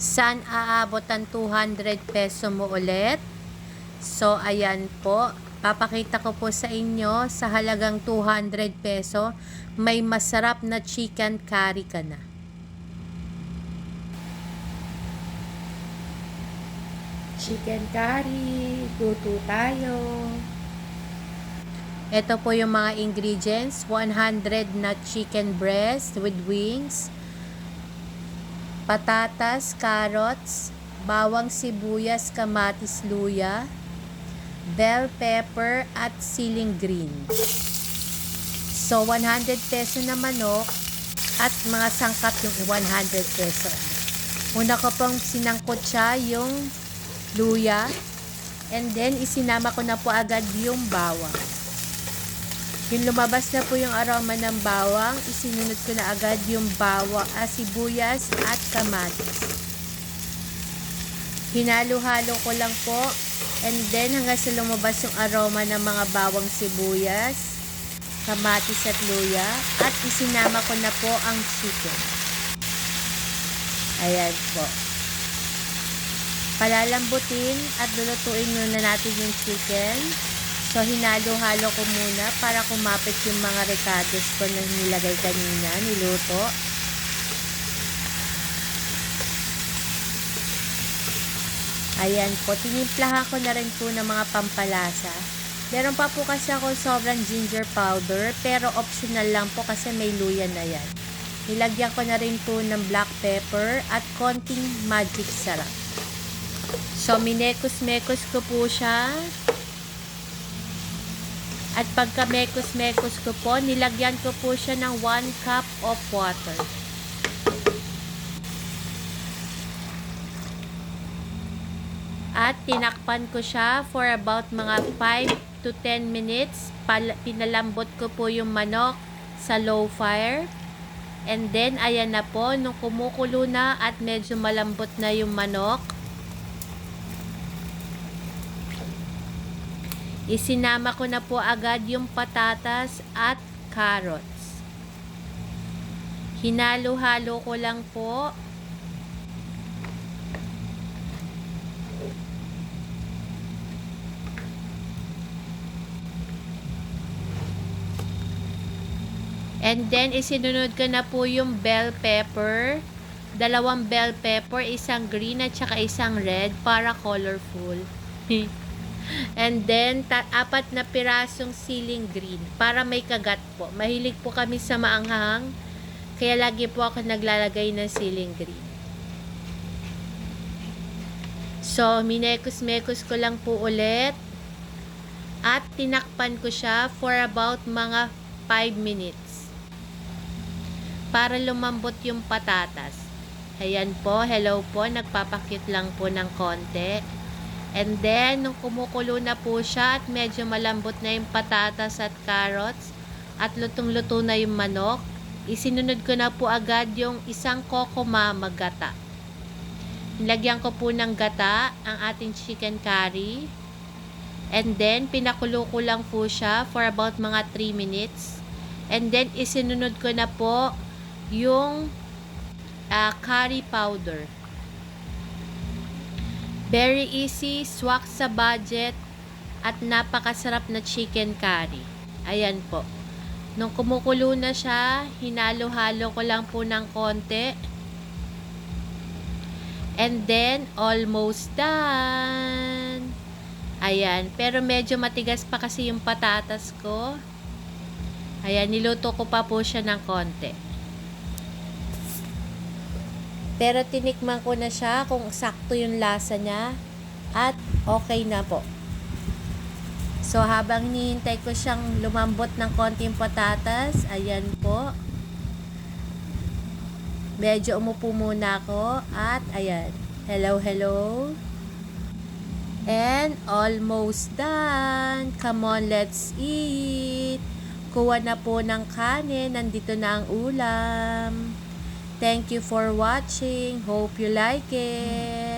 Saan aabot ang 200 peso mo ulit? So, ayan po. Papakita ko po sa inyo sa halagang 200 peso, may masarap na chicken curry ka na. Chicken curry, luto tayo. Ito po yung mga ingredients, 100 na chicken breast with wings, patatas, carrots, bawang sibuyas, kamatis, luya, bell pepper, at siling green. So, 100 peso na manok at mga sangkap yung 100 peso. Una ko pong sinangkot siya yung luya and then isinama ko na po agad yung bawang. Yung lumabas na po yung aroma ng bawang, isinunod ko na agad yung bawang, ah, sibuyas at kamatis. Hinalo-halo ko lang po and then hanggang sa lumabas yung aroma ng mga bawang sibuyas, kamatis at luya at isinama ko na po ang chicken. Ayan po. Palalambutin at lulutuin muna natin yung chicken. So, hinalo-halo ko muna para kumapit yung mga ricados ko na nilagay kanina, niluto. Ayan po, tinimplahan ko na rin po ng mga pampalasa. Meron pa po kasi ako sobrang ginger powder, pero optional lang po kasi may luya na yan. Nilagyan ko na rin po ng black pepper at konting magic sarap. So, minekos-mekos ko po siya. At pagka mekos-mekos ko po, nilagyan ko po siya ng 1 cup of water. At tinakpan ko siya for about mga 5 to 10 minutes. Pinalambot ko po yung manok sa low fire. And then, ayan na po, nung kumukulo na at medyo malambot na yung manok, Isinama ko na po agad yung patatas at carrots. Hinalo-halo ko lang po. And then, isinunod ko na po yung bell pepper. Dalawang bell pepper, isang green at saka isang red para colorful. And then, ta- apat na pirasong siling green para may kagat po. Mahilig po kami sa maanghang, kaya lagi po ako naglalagay ng siling green. So, minekos-mekos ko lang po ulit. At tinakpan ko siya for about mga 5 minutes. Para lumambot yung patatas. Ayan po, hello po, nagpapakit lang po ng konti. And then, nung kumukulo na po siya at medyo malambot na yung patatas at carrots at lutong-luto na yung manok, isinunod ko na po agad yung isang kokomama gata. Nilagyan ko po ng gata ang ating chicken curry. And then, pinakulo ko lang po siya for about mga 3 minutes. And then, isinunod ko na po yung ah, curry powder. Very easy, swak sa budget, at napakasarap na chicken curry. Ayan po. Nung kumukulo na siya, hinalo-halo ko lang po ng konti. And then, almost done. Ayan. Pero medyo matigas pa kasi yung patatas ko. Ayan, niluto ko pa po siya ng konti. Pero tinikman ko na siya kung sakto yung lasa niya at okay na po. So habang hinihintay ko siyang lumambot ng konting patatas, ayan po. Medyo umupo muna ako at ayan. Hello, hello. And almost done. Come on, let's eat. Kuha na po ng kanin. Nandito na ang ulam. Thank you for watching. Hope you like it.